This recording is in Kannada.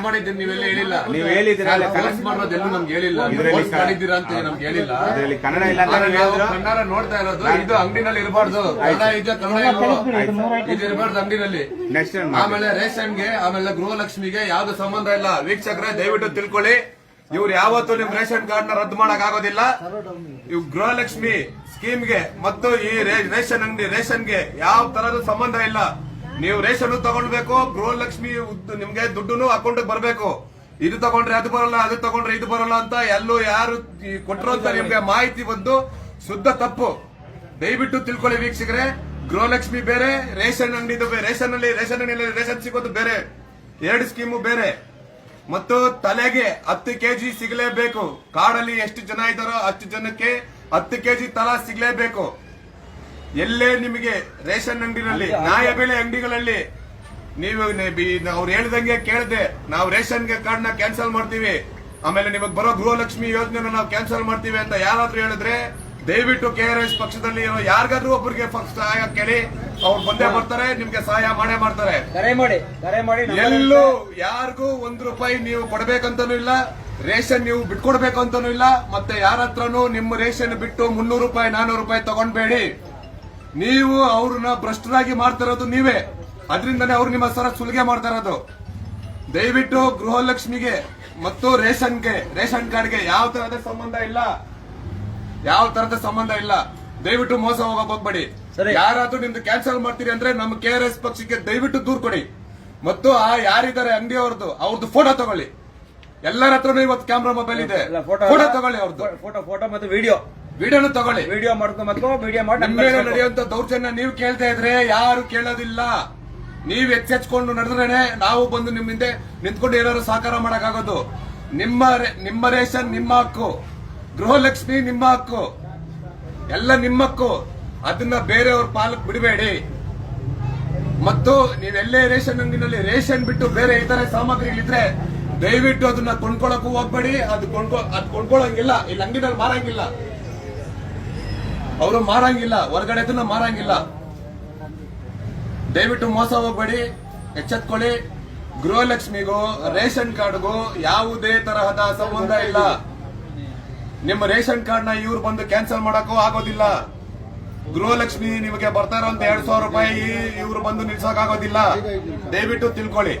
ಫೋರ್ಸ್ ಮಾಡಿದ್ದೀನಿ ನೀವೆಲ್ಲ ಹೇಳಿಲ್ಲ. ನೀವು ಹೇಳಿದ್ದೀರಾ? ಅಲ್ಲ, ಫೋರ್ಸ್ ಮಾಡೋದೆಲ್ಲೂ ನಮ್ಗೆ ಹೇಳಿಲ್ಲ. ಇದ್ರಲ್ಲಿ ಫೋರ್ಸ್ ಮಾಡಿದ್ದೀರಾ ಅಂತ ನಮ್ಗೆ ಹೇಳಿಲ್ಲ. ಅದ್ರಲ್ಲಿ ಕನ್ನಡ ಇಲ್ಲ ಅಂತ ಆದ್ರೆ ನೀವು ನಾವು ಹೇಳಿದ್ರು? ಕನ್ನಡ ನೋಡ್ತಾ ಇರೋದು ಇದು ಅಂಗಡಿನಲ್ಲಿ ಇರಬಾರ್ದು. ಕನ್ನಡ ಇದೆ ಕನ್ನಡ ಇಲ್ವೋ? ಇದು ಇರಬಾರ್ದು ಅಂಗಡಿನಲ್ಲಿ. ನೆಕ್ಸ್ಟ್ ಆಮೇಲೆ ರೇಷನ್ಗೆ ಆಮೇಲೆ ಗೃಹಲಕ್ಷ್ಮಿಗೆ ಯಾವ್ದು ಸಂಬಂಧ ಇಲ್ಲ. ವೀಕ್ಷಕರೇ ದಯವಿಟ್ಟು ತಿಳ್ಕೊಳ್ಳಿ. ಇವ್ರು ಯಾವತ್ತೂ ನಿಮ್ ರೇಷನ್ ಕಾರ್ಡ್ನ ರದ್ದು ಮಾಡಕ್ ಆಗೋದಿಲ್ಲ. ಇವ್ ಗೃಹಲಕ್ಷ್ಮಿ ಸ್ಕೀಮ್ಗೆ ಮತ್ತು ಈ ರೇ- ರೇಷನ್ ಅಂಗಡಿ ರೇಷನ್ಗೆ ಯಾವ ತರದ ಸಂಬಂಧ ಇಲ್ಲ. ನೀವು ರೇಷನ್ ತಗೊಳ್ಬೇಕು, ಗೃಹಲಕ್ಷ್ಮಿ ನಿಮ್ಗೆ ದುಡ್ಡು ಅಕೌಂಟ್ ಬರಬೇಕು. ಇದು ತಗೊಂಡ್ರೆ ಅದು ಬರಲ್ಲ, ಅದು ತಗೊಂಡ್ರೆ ಇದು ಬರಲ್ಲ ಅಂತ ಎಲ್ಲೂ ಯಾರು ಕೊಟ್ಟರು ಅಂತ ನಿಮ್ಗೆ ಮಾಹಿತಿ ಬಂದು ಶುದ್ಧ ತಪ್ಪು. ದಯವಿಟ್ಟು ತಿಳ್ಕೊಳ್ಳಿ ವೀಕ್ಷಕರೇ, ಗೃಹಲಕ್ಷ್ಮಿ ಬೇರೆ, ರೇಷನ್ ಅಂಗಡಿದು ಬೇರೆ ರೇಷನ್ ಅಲ್ಲಿ, ರೇಷನ್ ಅಂಗಡಿಯಲ್ಲಿ ರೇಷನ್ ಸಿಗೋದು ಬೇರೆ. ಎರಡು ಸ್ಕೀಮು ಬೇರೆ. ಮತ್ತು ತಲೆಗೆ ಹತ್ತು ಕೆಜಿ ಸಿಗಲೇಬೇಕು. ಕಾಡಲ್ಲಿ ಎಷ್ಟು ಜನ ಇದ್ದಾರೋ ಅಷ್ಟು ಜನಕ್ಕೆ ಹತ್ತು ಕೆಜಿ ತಲಾ ಸಿಗಲೇಬೇಕು. ಎಲ್ಲೇ ನಿಮಗೆ ರೇಷನ್ ಅಂಗಡಿನಲ್ಲಿ ನ್ಯಾಯಬೆಲೆ ಅಂಗಡಿಗಳಲ್ಲಿ ನೀವು ಅವ್ರು ಹೇಳಿದಂಗೆ ಕೇಳದೆ ನಾವು ರೇಷನ್ಗೆ ಕಾರ್ಡ್ನ ಕ್ಯಾನ್ಸಲ್ ಮಾಡ್ತೀವಿ. ಆಮೇಲೆ ನಿಮಗೆ ಬರೋ ಗೃಹಲಕ್ಷ್ಮಿ ಯೋಜನೆ ನಾವು ಕ್ಯಾನ್ಸಲ್ ಮಾಡ್ತೀವಿ ಅಂತ ಯಾರಾದ್ರೂ ಹೇಳಿದ್ರೆ ದಯವಿಟ್ಟು ಕೆ ಆರ್ ಎಸ್ ಪಕ್ಷದಲ್ಲಿ ಯಾರಿಗಾದ್ರೂ ಒಬ್ಬರಿಗೆ ಸಹಾಯ ಕೇಳಿ ಅವ್ರು ಬಂದೇ ಬರ್ತಾರೆ ನಿಮ್ಗೆ ಸಹಾಯ ಮಾಡೇ ಮಾಡ್ತಾರೆ. ಎಲ್ಲೂ ಯಾರಿಗೂ ಒಂದ್ ರೂಪಾಯಿ ನೀವು ಕೊಡ್ಬೇಕಂತನೂ ಇಲ್ಲ ರೇಷನ್ ನೀವು ಬಿಟ್ಕೊಡ್ಬೇಕು ಅಂತಾನು ಇಲ್ಲ ಮತ್ತೆ ಯಾರ ಹತ್ರನೂ ನಿಮ್ಮ ರೇಷನ್ ಬಿಟ್ಟು ಮುನ್ನೂರು ರೂಪಾಯಿ ನಾನೂರು ರೂಪಾಯಿ ತಗೊಂಡ್ಬೇಡಿ. ನೀವು ಅವ್ರನ್ನ ಭ್ರಷ್ಟರಾಗಿ ಮಾಡ್ತಿರೋದು ನೀವೇ. ಅದರಿಂದನೇ ಅವ್ರು ನಿಮ್ಮ ಸರ ಸುಲಿಗೆ ಮಾಡ್ತಾ ಇರೋದು. ದಯವಿಟ್ಟು ಗೃಹಲಕ್ಷ್ಮಿಗೆ ಮತ್ತು ರೇಷನ್ಗೆ ರೇಷನ್ ಕಾರ್ಡ್ಗೆ ಯಾವ ತರಹದ ಸಂಬಂಧ ಇಲ್ಲ. ಯಾವ ತರದ ಸಂಬಂಧ ಇಲ್ಲ. ದಯವಿಟ್ಟು ಮೋಸ ಹೋಗಕ್ ಹೋಗ್ಬೇಡಿ. ಯಾರಾದ್ರೂ ನಿಮ್ದು ಕ್ಯಾನ್ಸಲ್ ಮಾಡ್ತೀರಿ ಅಂದ್ರೆ ನಮ್ಮ ಕೆ ಆರ್ ಎಸ್ ಪಕ್ಷಕ್ಕೆ ದಯವಿಟ್ಟು ದೂರ್ ಕೊಡಿ. ಮತ್ತು ಆ ಯಾರಿದ್ದಾರೆ ಅಂಗಡಿ ಅವ್ರದ್ದು ಅವ್ರದ್ದು ಫೋಟೋ ತಗೊಳ್ಳಿ. ಎಲ್ಲರ ಹತ್ರನೂ ಇವತ್ತು ಕ್ಯಾಮ್ರಾ ಮೊಬೈಲ್ ಇದೆ. ಫೋಟೋ ಫೋಟೋ ತಗೊಳ್ಳಿ ಅವ್ರದ್ದು. ಫೋಟೋ ಫೋಟೋ ಮತ್ತು ವಿಡಿಯೋ ವಿಡಿಯೋನು ತಗೊಳ್ಳಿ. ವಿಡಿಯೋ ಮಾಡ್ಕೊಂಡು ಮತ್ತು ವಿಡಿಯೋ ಮಾಡಿ ನಿಮ್ಮ ಮೇಲೆ ನಡೆಯುವಂತ ದೌರ್ಜನ್ಯ ನೀವು ಕೇಳ್ತಾ ಇದ್ರೆ ಯಾರು ಕೇಳೋದಿಲ್ಲ. ನೀವ್ ಎಚ್ಚೆಚ್ಕೊಂಡು ನಡೆದ್ರೇನೆ ನಾವು ಬಂದು ನಿಮ್ಮ ಹಿಂದೆ ನಿಂತ್ಕೊಂಡು ಏನಾದ್ರು ಸಹಕಾರ ಮಾಡಕ್ಕಾಗೋದು. ನಿಮ್ಮ ನಿಮ್ಮ ರೇಷನ್ ನಿಮ್ಮ ಹಕ್ಕು. ಗೃಹಲಕ್ಷ್ಮಿ ನಿಮ್ಮ ಹಕ್ಕು. ಎಲ್ಲ ನಿಮ್ಮ ಹಕ್ಕು. ಅದನ್ನ ಬೇರೆಯವ್ರ ಪಾಲಕ್ ಬಿಡಬೇಡಿ. ಮತ್ತು ನೀವೆಲ್ಲೇ ರೇಷನ್ ಅಂಗಡಿನಲ್ಲಿ ರೇಷನ್ ಬಿಟ್ಟು ಬೇರೆ ಇತರ ಸಾಮಗ್ರಿಗಳಿದ್ರೆ ದಯವಿಟ್ಟು ಅದನ್ನ ಕೊಂಡ್ಕೊಳಕ್ಕೂ ಹೋಗ್ಬೇಡಿ. ಅದು ಕೊಂಡ್ಕೊ ಅದು ಕೊಂಡ್ಕೊಳಂಗಿಲ್ಲ. ಇಲ್ಲಿ ಅಂಗಡಿನಲ್ಲಿ ಮಾರಂಗಿಲ್ಲ. ಅವರು ಮಾರಂಗಿಲ್ಲ, ಹೊರಗಡೆ ಮಾರಂಗಿಲ್ಲ. ದಯವಿಟ್ಟು ಮೋಸ ಹೋಗ್ಬೇಡಿ, ಎಚ್ಚೆತ್ಕೊಳ್ಳಿ. ಗೃಹಲಕ್ಷ್ಮಿಗೂ, ರೇಷನ್ ಕಾರ್ಡ್ಗೂ ಯಾವುದೇ ತರಹದ ಸಂಬಂಧ ಇಲ್ಲ. ನಿಮ್ಮ ರೇಷನ್ ಕಾರ್ಡ್ನ ಇವ್ರು ಬಂದು ಕ್ಯಾನ್ಸಲ್ ಮಾಡಕ್ಕೂ ಆಗೋದಿಲ್ಲ. ಗೃಹಲಕ್ಷ್ಮಿ ನಿಮಗೆ ಬರ್ತಾ ಅಂತ ಎರಡ್ ಸಾವಿರ ರೂಪಾಯಿ ಇವ್ರು ಬಂದು ನಿಲ್ಸಕ್ ಆಗೋದಿಲ್ಲ ದಯವಿಟ್ಟು ತಿಳ್ಕೊಳ್ಳಿ.